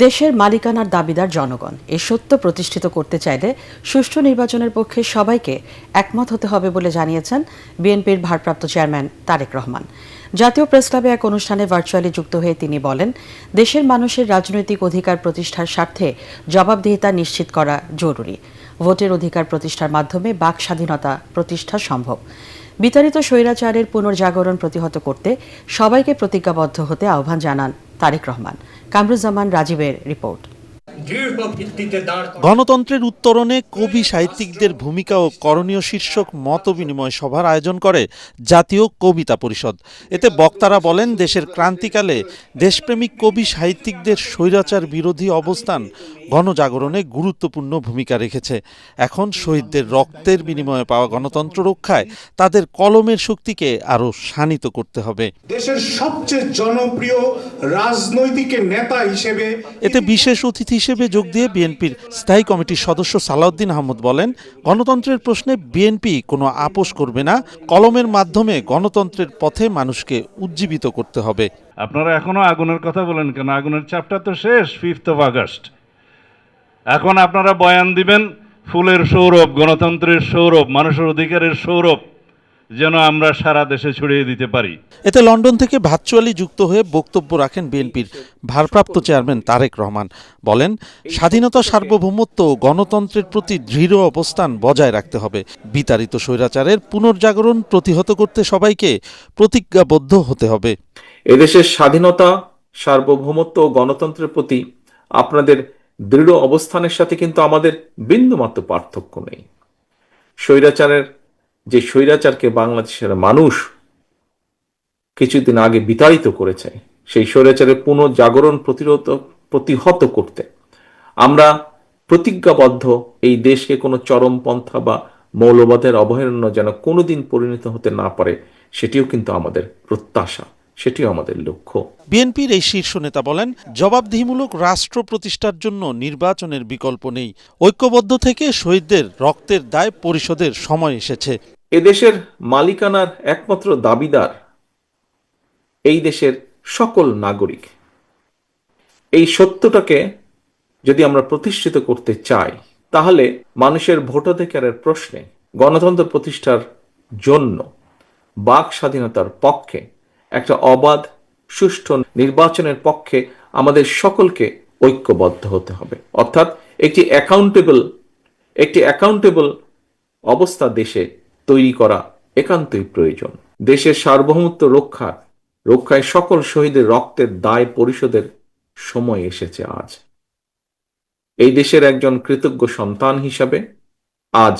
দেশের মালিকানার দাবিদার জনগণ। এ সত্য প্রতিষ্ঠিত করতে চাইলে সুষ্ঠু নির্বাচনের পক্ষে সবাইকে একমত হতে হবে বলে জানিয়েছেন বিএনপির ভারপ্রাপ্ত চেয়ারম্যান তারেক রহমান। জাতীয় প্রেস ক্লাবে এক অনুষ্ঠানে ভার্চুয়ালি যুক্ত হয়ে তিনি বলেন, দেশের মানুষের রাজনৈতিক অধিকার প্রতিষ্ঠার স্বার্থে জবাবদিহিতা নিশ্চিত করা জরুরি। ভোটের অধিকার প্রতিষ্ঠার মাধ্যমে বাক স্বাধীনতা প্রতিষ্ঠা সম্ভব। বিতাড়িত স্বৈরাচারের পুনর্জাগরণ প্রতিহত করতে সবাইকে প্রতিজ্ঞাবদ্ধ হতে আহ্বান জানান তারেক রহমান কামরুজ্জামান রাজীবের রিপোর্ট। গণতন্ত্রের উত্তরণে কবি সাহিত্যিকদের ভূমিকা ও করণীয় শীর্ষক মত বিনিময় সভার আয়োজন করে জাতীয় কবিতা পরিষদ এতে বক্তারা বলেন, দেশের ক্রান্তিকালে দেশপ্রেমিক কবি সাহিত্যিকদের স্বৈরাচার বিরোধী অবস্থান গণজাগরণে গুরুত্বপূর্ণ ভূমিকা রেখেছে। এখন শহীদদের রক্তের বিনিময়ে পাওয়া গণতন্ত্র রক্ষায় তাদের কলমের শক্তিকে আরও শানিত করতে হবে। দেশের সবচেয়ে জনপ্রিয় রাজনৈতিক নেতা হিসেবে এতে বিশেষ অতিথি হিসেবে যোগ দিয়ে বিএনপির স্থায়ী কমিটির সদস্য সালাউদ্দিন আহমদ বলেন গণতন্ত্রের প্রশ্নে বিএনপি কোনো আপোষ করবে না কলমের মাধ্যমে গণতন্ত্রের পথে মানুষকে উজ্জীবিত করতে হবে। আপনারা এখনও আগুনের কথা বলেন কেন? আগুনের চাপটা তো শেষ ফিফথ অফ আগস্ট এখন আপনারা বয়ান দিবেন ফুলের সৌরভ গণতন্ত্রের সৌরভ মানুষের অধিকারের সৌরভ যেন আমরা সারা দেশে ছড়িয়ে দিতে পারি। এতে লন্ডন থেকে ভার্চুয়ালি যুক্ত হয়ে বক্তব্য রাখেন বিএনপির ভারপ্রাপ্ত চেয়ারম্যান তারেক রহমান। বলেন স্বাধীনতা সার্বভৌমত্ব ও গণতন্ত্রের প্রতি দৃঢ় অবস্থান বজায় রাখতে হবে। বিতাড়িত স্বৈরাচারের পুনর্জাগরণ প্রতিহত করতে সবাইকে প্রতিজ্ঞাবদ্ধ হতে হবে। এদেশের স্বাধীনতা সার্বভৌমত্ব ও গণতন্ত্রের প্রতি আপনাদের দৃঢ় অবস্থানের সাথে কিন্তু আমাদের বিন্দুমাত্র পার্থক্য নেই। স্বৈরাচারের, যে স্বৈরাচারকে বাংলাদেশের মানুষ কিছুদিন আগে বিতাড়িত করেছে, সেই স্বৈরাচারের পুনর্জাগরণ প্রতিরোধ, প্রতিহত করতে, আমরা প্রতিজ্ঞাবদ্ধ এই দেশকে কোনো চরমপন্থা বা মৌলবাদের অভয়ারণ্য যেন কোনোদিন পরিণত হতে না পারে, সেটিও কিন্তু আমাদের প্রত্যাশা। সেটিও আমাদের লক্ষ্য। বিএনপির এই শীর্ষ নেতা বলেন জবাবদিহিমূলক রাষ্ট্র প্রতিষ্ঠার জন্য নির্বাচনের বিকল্প নেই। ঐক্যবদ্ধ থেকে শহীদদের রক্তের দায় পরিশোধের সময় এসেছে। এদেশের মালিকানার একমাত্র দাবিদার এই দেশের সকল নাগরিক। এই সত্যটাকে যদি আমরা প্রতিষ্ঠিত করতে চাই তাহলে মানুষের ভোটাধিকারের প্রশ্নে গণতন্ত্র প্রতিষ্ঠার জন্য বাক স্বাধীনতার পক্ষে একটা অবাধ, সুষ্ঠু নির্বাচনের পক্ষে আমাদের সকলকে ঐক্যবদ্ধ হতে হবে। অর্থাৎ একটি অ্যাকাউন্টেবল একটি অ্যাকাউন্টেবল অবস্থা দেশে তৈরি করা একান্তই প্রয়োজন। দেশের সার্বভৌমত্ব রক্ষা, রক্ষায় সকল শহীদের রক্তের দায় পরিশোধের সময় এসেছে আজ। এই দেশের একজন কৃতজ্ঞ সন্তান হিসাবে আজ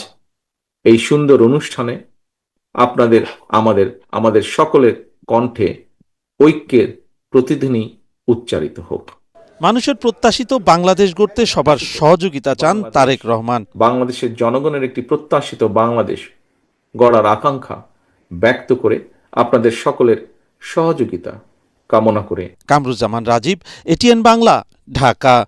এই সুন্দর অনুষ্ঠানে আপনাদের আমাদের আমাদের সকলের কণ্ঠে ঐক্যের প্রতিদিনই উচ্চারিত হোক। মানুষের প্রত্যাশিত বাংলাদেশ গড়তে সবার সহযোগিতা চান তারেক রহমান। বাংলাদেশের জনগণের একটি প্রত্যাশিত বাংলাদেশ গড়ার আকাঙ্ক্ষা ব্যক্ত করে আপনাদের সকলের সহযোগিতা কামনা করে। কামরুজ্জামান রাজীব এটিএন বাংলা ঢাকা।